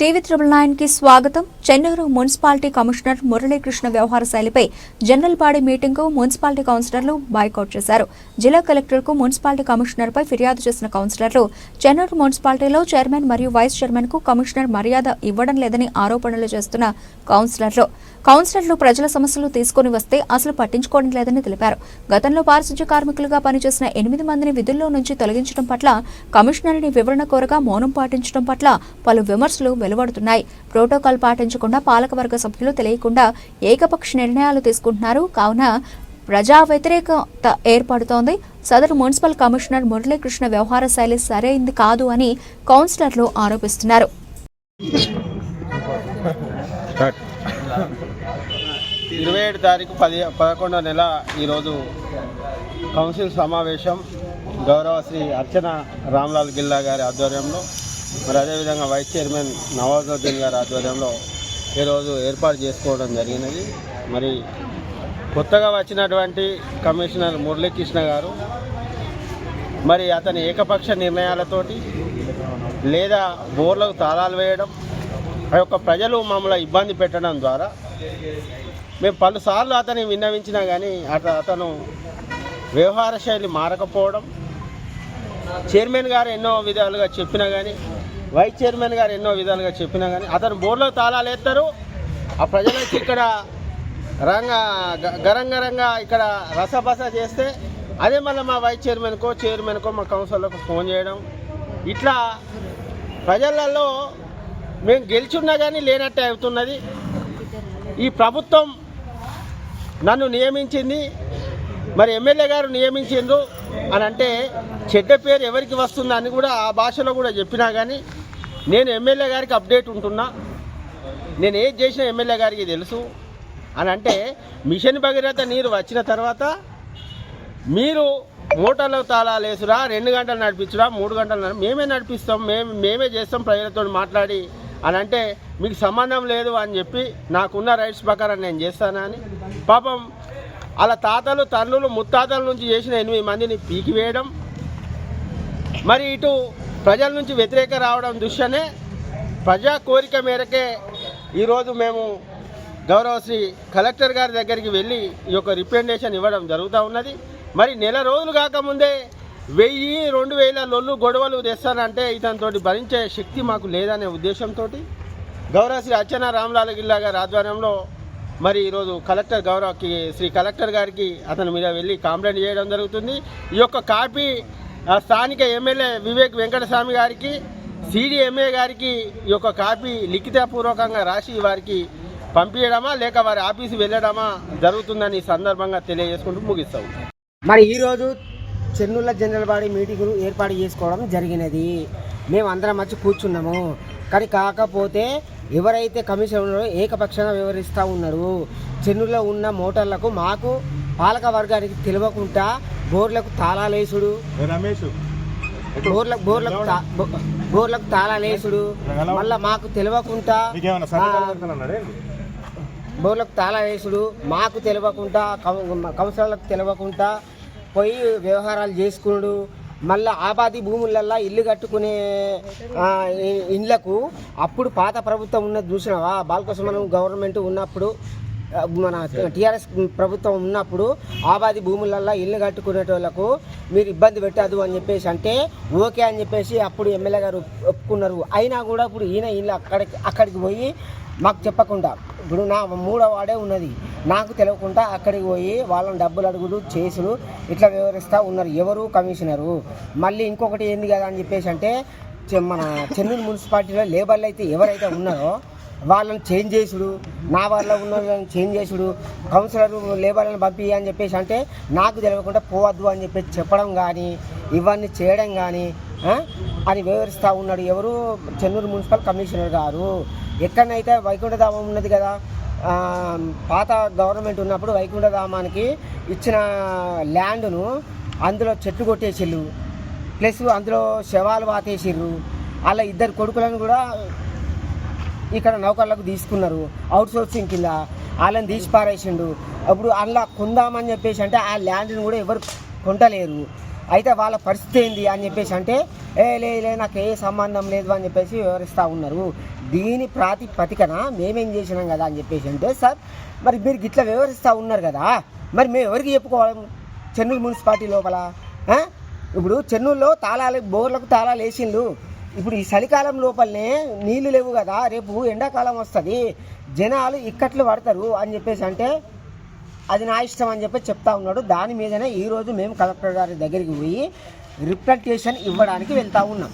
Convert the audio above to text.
TV triple నైన్కి స్వాగతం. Chennur municipality commissioner Muralikrishna వ్యవహార శైలిపై జనరల్ బాడీ మీటింగ్కు మున్సిపాలిటీ కౌన్సిలర్లు బాయ్కౌట్ చేశారు. జిల్లా కలెక్టర్కు మున్సిపాలిటీ కమిషనర్ పై ఫిర్యాదు చేసిన కౌన్సిలర్లు చెన్నూరు మున్సిపాలిటీలో చైర్మన్ మరియు వైస్ చైర్మన్కు కమిషనర్ మర్యాద ఇవ్వడం లేదని ఆరోపణలు చేస్తున్న కౌన్సిలర్లు. కౌన్సిలర్లు ప్రజల సమస్యలు తీసుకుని వస్తే అసలు పట్టించుకోవడం లేదని తెలిపారు. గతంలో పారిశుధ్య కార్మికులుగా పనిచేసిన ఎనిమిది మందిని విధుల్లో నుంచి తొలగించడం పట్ల కమిషనర్ని వివరణ కోరగా మౌనం పాటించడం పట్ల పలు విమర్శలు వెలువడుతున్నాయి. ప్రోటోకాల్ పాటించకుండా పాలకవర్గ సభ్యులు తెలియకుండా ఏకపక్ష నిర్ణయాలు తీసుకుంటున్నారు. కావున ప్రజా వ్యతిరేకత ఏర్పడుతోంది. సదరు మున్సిపల్ కమిషనర్ మురళీకృష్ణ వ్యవహార శైలి సరైంది కాదు అని కౌన్సిలర్లు ఆరోపిస్తున్నారు. ఇరవై ఏడు తారీఖు పది పదకొండో నెల ఈరోజు కౌన్సిల్ సమావేశం గౌరవ శ్రీ అర్చన రామ్లాల్ గిల్లా గారి ఆధ్వర్యంలో మరి అదేవిధంగా వైస్ చైర్మన్ నవాజుద్దీన్ గారి ఆధ్వర్యంలో ఈరోజు ఏర్పాటు చేసుకోవడం జరిగినది. మరి కొత్తగా వచ్చినటువంటి కమిషనర్ మురళీకృష్ణ గారు మరి అతని ఏకపక్ష నిర్ణయాలతోటి లేదా బోర్లకు తాళాలు వేయడం ఆ యొక్క ప్రజలు మమ్మల్ని ఇబ్బంది పెట్టడం ద్వారా మేము పలుసార్లు అతని విన్నవించినా కానీ అత అతను వ్యవహార శైలి మారకపోవడం చైర్మన్ గారు ఎన్నో విధాలుగా చెప్పినా కానీ వైస్ చైర్మన్ గారు ఎన్నో విధాలుగా చెప్పినా కానీ అతను బోర్డులో తాళాలు వేస్తారు. ఆ ప్రజలకి ఇక్కడ రంగ గ- గరంగరంగా ఇక్కడ రసబస చేస్తే అదే మళ్ళీ మా వైస్ చైర్మన్కో చైర్మన్కో మా కౌన్సిలర్కు ఫోన్ చేయడం. ఇట్లా ప్రజలలో మేము గెలిచున్నా కానీ లేనట్టే అవుతున్నది. ఈ ప్రభుత్వం నన్ను నియమించింది. మరి ఎమ్మెల్యే గారు నియమించిండ్రు అని అంటే చెడ్డ పేరు ఎవరికి వస్తుందని కూడా ఆ భాషలో కూడా చెప్పినా కానీ నేను ఎమ్మెల్యే గారికి అప్డేట్ ఉంటున్నా. నేను ఏది చేసిన ఎమ్మెల్యే గారికి తెలుసు. అని అంటే మిషన్ భగీరథ నీరు వచ్చిన తర్వాత మీరు మోటార్లో తాళాలు వేసురా రెండు గంటలు నడిపించురా మూడు గంటలు మేమే నడిపిస్తాం మేము మేమే చేస్తాం ప్రజలతో మాట్లాడి. అని అంటే మీకు సంబంధం లేదు అని చెప్పి నాకున్న రైట్స్ ప్రకారం నేను చేస్తానని పాపం అలా తాతలు తల్లులు ముత్తాతల నుంచి చేసిన ఎనిమిది మందిని పీకివేయడం మరి ఇటు ప్రజల నుంచి వ్యతిరేక రావడం దృష్ట్యానే ప్రజా కోరిక మేరకే ఈరోజు మేము గౌరవ శ్రీ కలెక్టర్ గారి దగ్గరికి వెళ్ళి ఈ యొక్క రిప్రజెంటేషన్ ఇవ్వడం జరుగుతూ ఉన్నది. మరి నెల రోజులు కాకముందే వెయ్యి రెండు వేల లొల్లు గొడవలు తెస్తానంటే ఇతనితోటి భరించే శక్తి మాకు లేదనే ఉద్దేశంతో గౌరవ శ్రీ అర్చన రామలాల గిల్లా గారి ఆధ్వర్యంలో మరి ఈరోజు కలెక్టర్ గౌరవకి శ్రీ కలెక్టర్ గారికి అతని మీద వెళ్ళి కంప్లైంట్ చేయడం జరుగుతుంది. ఈ యొక్క కాపీ స్థానిక ఎమ్మెల్యే వివేక్ వెంకటస్వామి గారికి సిడిఎంఏ గారికి ఈ యొక్క కాపీ లిఖితపూర్వకంగా రాసి వారికి పంపించడమా లేక వారి ఆఫీసు వెళ్ళడమా జరుగుతుందని ఈ సందర్భంగా తెలియజేసుకుంటూ ముగిస్తాం. మరి ఈరోజు చెన్నుల జనరల్ బాడీ మీటింగ్ ఏర్పాటు చేసుకోవడం జరిగినది. మేము అందరం వచ్చి కూర్చున్నాము. కానీ కాకపోతే ఎవరైతే కమిషనర్ ఏకపక్షంగా వివరిస్తూ ఉన్నారు. చెన్నులో ఉన్న మోటార్లకు మాకు పాలక వర్గానికి తెలియకుండా బోర్లకు తాళాలేసుడు రమేష్? బోర్లకు బోర్లకు బోర్లకు తాళాలేసుడు మళ్ళీ మాకు తెలియకుండా బోర్లకు తాళా వేసుడు. మాకు తెలియకుండా కౌన్సిలర్లకు తెలియకుండా పోయి వ్యవహారాలు చేసుకున్నాడు మళ్ళీ ఆబాది భూములల్లో ఇల్లు కట్టుకునే ఇండ్లకు అప్పుడు పాత ప్రభుత్వం ఉన్నది చూసినావా? బాలకోసమనం గవర్నమెంట్ ఉన్నప్పుడు మన టీఆర్ఎస్ ప్రభుత్వం ఉన్నప్పుడు ఆబాది భూములల్లో ఇల్లు కట్టుకునేటోళ్ళకు మీరు ఇబ్బంది పెట్టదు అని చెప్పేసి అంటే ఓకే అని చెప్పేసి అప్పుడు ఎమ్మెల్యే గారు ఒప్పుకున్నారు. అయినా కూడా ఇప్పుడు ఈయన ఇల్లు అక్కడికి అక్కడికి పోయి మాకు చెప్పకుండా ఇప్పుడు నా మూడో వాడే ఉన్నది. నాకు తెలియకుండా అక్కడికి పోయి వాళ్ళని డబ్బులు అడుగుడు చేసులు ఇట్లా వివరిస్తూ ఉన్నారు. ఎవరు? కమిషనరు. మళ్ళీ ఇంకొకటి ఏంది కదా అని చెప్పేసి అంటే మన చెన్నూరు మున్సిపాలిటీలో లేబర్లు అయితే ఎవరైతే ఉన్నారో వాళ్ళని చేంజ్ చేసుడు నా వాళ్ళ ఉన్న వాళ్ళని చేంజ్ చేసుడు కౌన్సిలర్ లేబర్లను పంపి అని చెప్పేసి అంటే నాకు తెలియకుండా పోవద్దు అని చెప్పేసి చెప్పడం కానీ ఇవన్నీ చేయడం కానీ అని వివరిస్తూ ఉన్నాడు ఎవరు? చెన్నూరు మున్సిపల్ కమిషనర్ గారు. ఎక్కడనైతే వైకుంఠధామం ఉన్నది కదా పాత గవర్నమెంట్ ఉన్నప్పుడు వైకుంఠధామానికి ఇచ్చిన ల్యాండ్ను అందులో చెట్లు కొట్టేసిర్రు ప్లస్ అందులో శవాలు పాతేసిర్రు. అలా ఇద్దరు కొడుకులను కూడా ఇక్కడ నౌకర్లకు తీసుకున్నారు. అవుట్ సోర్సింగ్ కింద వాళ్ళని తీసి పారేసిండు. అప్పుడు అందులో కొందామని చెప్పేసి అంటే ఆ ల్యాండ్ని కూడా ఎవరు కొంటలేరు. అయితే వాళ్ళ పరిస్థితి ఏంది అని చెప్పేసి అంటే ఏ లే లే, నాకు ఏ సంబంధం లేదు అని చెప్పేసి వివరిస్తూ ఉన్నారు. దీని ప్రాతిపదికన మేమేం చేసినాం కదా అని చెప్పేసి అంటే సార్ మరి మీరు ఇట్లా వివరిస్తూ ఉన్నారు కదా. మరి మేము ఎవరికి చెప్పుకోవాలి? చెన్నూరు మున్సిపాలిటీ లోపల ఇప్పుడు చెన్నూరులో తాళాలు బోర్లకు తాళాలు వేసిండ్రు ఇప్పుడు ఈ చలికాలం లోపలనే నీళ్ళు లేవు కదా రేపు ఎండాకాలం వస్తుంది. జనాలు ఇక్కట్లు పడతారు అని చెప్పేసి అంటే అది నా ఇష్టం అని చెప్పి చెప్తా ఉన్నాడు. దాని మీదనే ఈరోజు మేము కలెక్టర్ గారి దగ్గరికి పోయి రిప్రజెంటేషన్ ఇవ్వడానికి వెళ్తా ఉన్నాం.